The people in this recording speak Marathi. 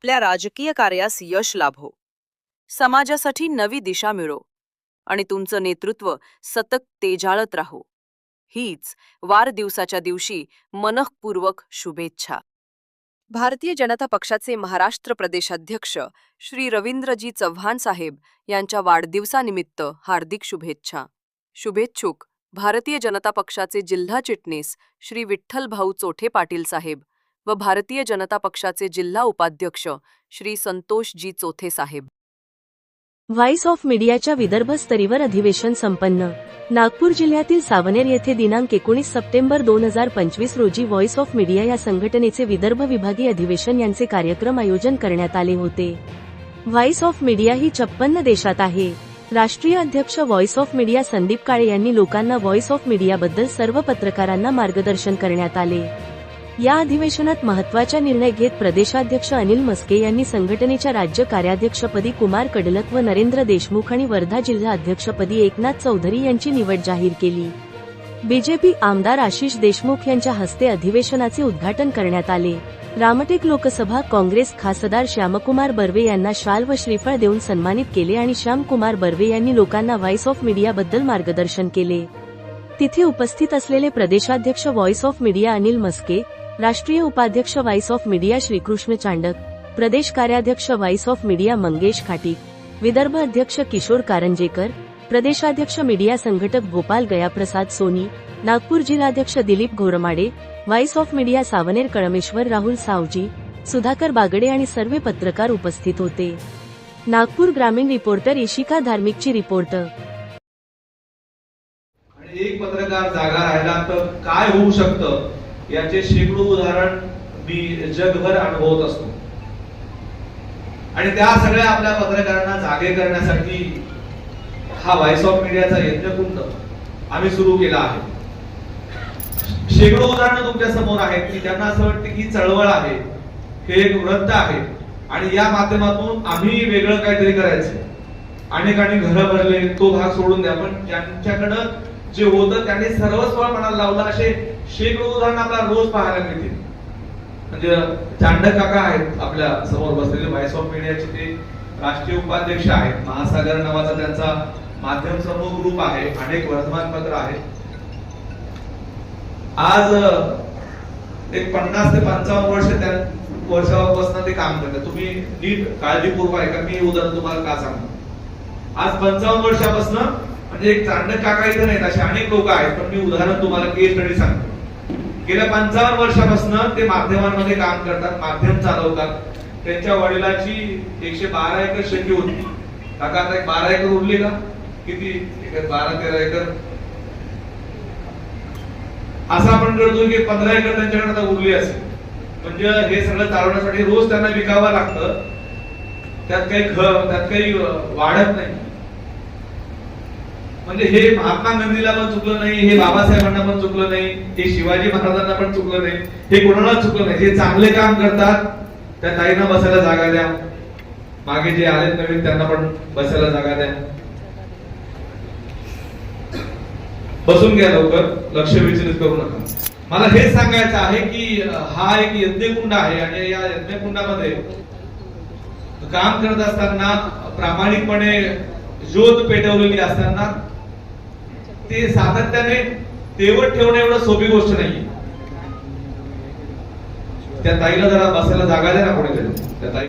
आपल्या राजकीय कार्यास यश लाभो. समाजासाठी नवी दिशा मिळो. आणि तुमचं नेतृत्व सतत तेजाळत राहो. हीच वारदिवसाच्या दिवशी मनःपूर्वक शुभेच्छा. भारतीय जनता पक्षाचे महाराष्ट्र प्रदेशाध्यक्ष श्री रवींद्रजी चव्हाण साहेब यांच्या वाढदिवसानिमित्त हार्दिक शुभेच्छा. शुभेच्छुक भारतीय जनता पक्षाचे जिल्हा चिटणीस श्री विठ्ठलभाऊ चोठे पाटील साहेब व भारतीय जनता पक्षाचे जिल्हा उपाध्यक्ष श्री संतोषजी चोथे साहेब. व्हॉइस ऑफ मीडियाच्या विदर्भ स्तरीवर अधिवेशन संपन्न. नागपूर जिल्ह्यातील सावनेर येथे दिनांक एकोणीस सप्टेंबर दोन हजार पंचवीस रोजी व्हॉइस ऑफ मीडिया या संघटनेचे विदर्भ विभागीय अधिवेशन यांचे कार्यक्रम आयोजन करण्यात आले होते. व्हॉइस ऑफ मीडिया ही छप्पन्न देशात आहे. राष्ट्रीय अध्यक्ष voice of media Sandeep Kale यांनी लोकांना व्हॉइस ऑफ मीडियाबद्दल सर्व पत्रकारांना मार्गदर्शन करण्यात आले. या अधिवेशनात महत्त्वाचा निर्णय घेत प्रदेशाध्यक्ष अनिल मस्के यांनी संघटनेच्या राज्य कार्याध्यक्षपदी कुमार कडलक व नरेंद्र देशमुख आणि वर्धा जिल्हा अध्यक्षपदी एकनाथ चौधरी यांची निवड जाहीर केली. बीजेपी आमदार आशिष देशमुख यांच्या हस्ते अधिवेशनाचे उद्घाटन करण्यात आले. रामटेक लोकसभा काँग्रेस खासदार श्यामकुमार बर्वे यांना शाल व श्रीफळ देऊन सन्मानित केले आणि श्यामकुमार बर्वे यांनी लोकांना व्हॉइस ऑफ मीडियाबद्दल मार्गदर्शन केले. तिथे उपस्थित असलेले प्रदेशाध्यक्ष voice of media Anil Maske राष्ट्रीय उपाध्यक्ष voice of media Shrikrishna Chandak प्रदेश कार्याध्यक्ष voice of media Mangesh Khatik Vidarbha अध्यक्ष किशोर कारंजेकर प्रदेशाध्यक्ष मीडिया संघटक गोपाल गयाप्रसाद सोनी नागपूर जिल्हाध्यक्ष Dilip Ghormade voice of media Saoner Kalmeshwar Rahul Savji Sudhakar Bagde आणि सर्व पत्रकार उपस्थित होते. नागपूर ग्रामीण रिपोर्टर इशिका धार्मिकची रिपोर्टर एक पत्रकार जागा राहिला तर काय होऊ शकतं? याचे शेकडो उदाहरण मी जगभर अनुभवत असतो. आणि त्या सगळ्या आपल्या पत्रकारांना जागे करण्यासाठी हा व्हॉइस ऑफ मीडियाचा यज्ञकुंड आम्ही सुरू केला आहे. शेकडो उदाहरणं तुमच्यासमोर आहेत की त्यांना असं वाटतं की चळवळ आहे हे एक वृत्त आहे आणि या माध्यमातून आम्ही वेगळं काहीतरी करायचं. अनेकांनी घरं भरले तो भाग सोडून द्या पण ज्यांच्याकडं जे होतं त्यांनी सर्वच फळ मनाला लावलं. असे शेकडो उदाहरण आपल्याला रोज पाहायला मिळतील. म्हणजे चांड काका आहेत आपल्यासमोर बसलेले व्हाईस ऑफ मीडियाचे ते राष्ट्रीय उपाध्यक्ष आहेत. महासागर नावाचा त्यांचा माध्यम समूह ग्रुप आहे. अनेक वर्तमानपत्र आहेत आज एक पन्नास ते पंचावन्न वर्ष त्या वर्षापासून ते काम करतात. तुम्ही नीट काळजीपूर्वक ऐका मी उदाहरण तुम्हाला का सांगतो आज पंचावन्न वर्षापासून म्हणजे एक चांडक काका इथं नाहीत असे अनेक लोक आहेत पण मी उदाहरण तुम्हाला केस स्टडी सांगतो. गेल्या पंचावन्न वर्षापासून ते माध्यमांमध्ये काम करतात माध्यम चालवतात. त्यांच्या वडिलाची एकशे बारा एकर शेती होती. काका आता एक बारा एकर उरली का? किती? एकर बारा तेरा एकर. असं आपण करतो की पंधरा एकर त्यांच्याकडे आता उरली असेल. म्हणजे हे सगळं चालवण्यासाठी रोज त्यांना विकावं लागतं. त्यात काही घर त्यात काही वाढत नाही. म्हणजे हे महात्मा गांधीला पण चुकलं नाही हे बाबासाहेबांना पण चुकलं नाही हे शिवाजी महाराजांना पण चुकलं नाही हे कोणाला चुकलं नाही? जे चांगले काम करतात त्या ताईंना बसायला जागा द्या. मागे जे आले नवीन त्यांना पण बसायला जागा द्या. बसून घ्या लवकर लक्ष विचलित करू नका. मला हेच सांगायचं आहे की हा एक यज्ञकुंड आहे आणि या यज्ञकुंडामध्ये काम करत असताना प्रामाणिकपणे ज्योत पेटवलेली असताना ते सातत्याने तेवत ठेवणं एवढं सोपी गोष्ट नाही त्या ताईला जरा बसायला जागा द्या ना कोणीतरी. त्या ताई